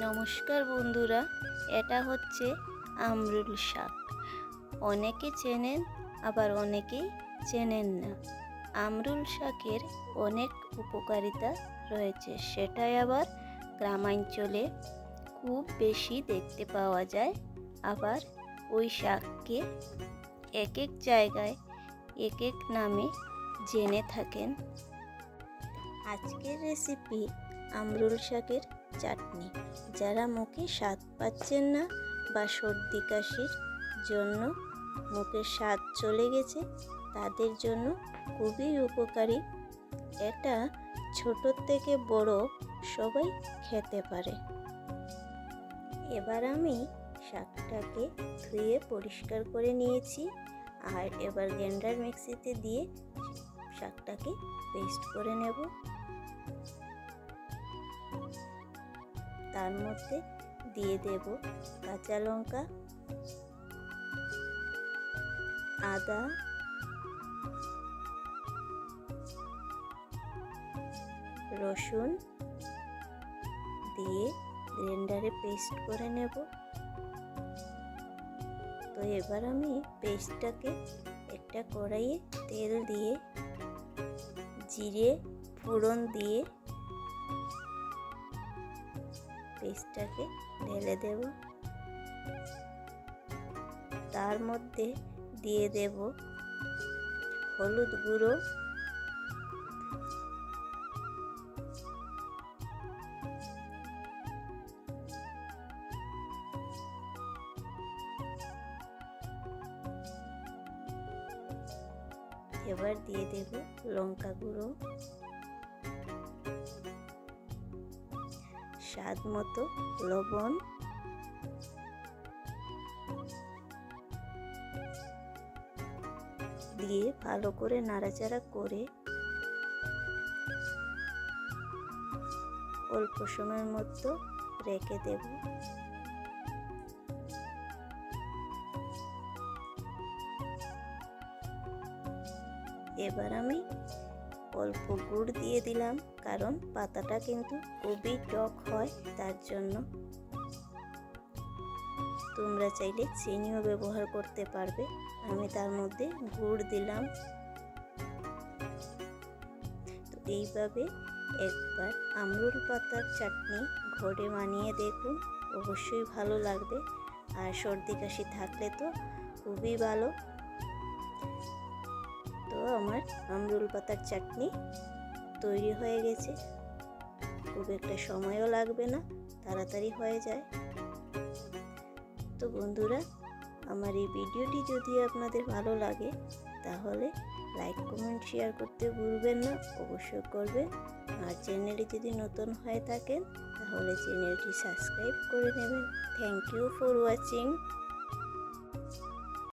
নমস্কার বন্ধুরা, এটা হচ্ছে আমরুল শাক। অনেকে চেনেন, আবার অনেকেই চেনেন না। আমরুল শাকের অনেক উপকারিতা রয়েছে, সেটাই আবার গ্রামাঞ্চলে খুব বেশি দেখতে পাওয়া যায়। আবার ওই শাককে এক এক জায়গায় এক এক নামে জেনে থাকেন। আজকের রেসিপি আমরুল শাকের চাটনি। যারা মুখে স্বাদ পাচ্ছেন না বা সর্দি কাশির জন্য মুখের স্বাদ চলে গেছে, তাদের জন্য খুবই উপকারী। এটা ছোট থেকে বড় সবাই খেতে পারে। এবার আমি শাকটাকে ধুয়ে পরিষ্কার করে নিয়েছি। আর এবার গ্রাইন্ডার মিক্সিতে দিয়ে শাকটাকে পেস্ট করে নেব। তার মধ্যে দিয়ে দেব কাঁচা লঙ্কা, আদা, রসুন দিয়ে গ্রাইন্ডারে পেস্ট করে নেব। তো এবার আমি পেস্টটাকে একটা কড়াইয়ে তেল দিয়ে, জিরে, ফোড়ন দিয়ে পেস্টটাকে ঢেলে দেব। তার মধ্যে দিয়ে দেব হলুদ গুঁড়ো এবার দিয়ে দেব লঙ্কা গুঁড়ো। স্বাদ মতো লবণ। দিয়ে ভালো করে নাড়াচাড়া করে অল্প সময়ের মতো রেখে দেব। এবার আমি অল্প গুড় দিয়ে দিলাম, কারণ পাতাটা কিন্তু খুবই টক হয়, তার জন্য। তোমরা চাইলে চিনিও ব্যবহার করতে পারবে। আমি তার মধ্যে গুড় দিলাম। তো এইভাবে একবার আমরুল পাতার চাটনি ঘরে বানিয়ে দেখুন, অবশ্যই ভালো লাগবে। আর সর্দি কাশি থাকলে তো খুবই ভালো। তো আমার আমরুল পাতার চাটনি তৈরি হয়ে গেছে। খুব একটা সময়ও লাগবে না, তাড়াতাড়ি হয়ে যায়। তো বন্ধুরা, আমার এই ভিডিওটি যদি আপনাদের ভালো লাগে, তাহলে লাইক কমেন্ট শেয়ার করতে ভুলবেন না, অবশ্যই করবেন। আর চ্যানেলে যদি নতুন হয়ে থাকেন, তাহলে চ্যানেলটি সাবস্ক্রাইব করে নেবেন। Thank you for watching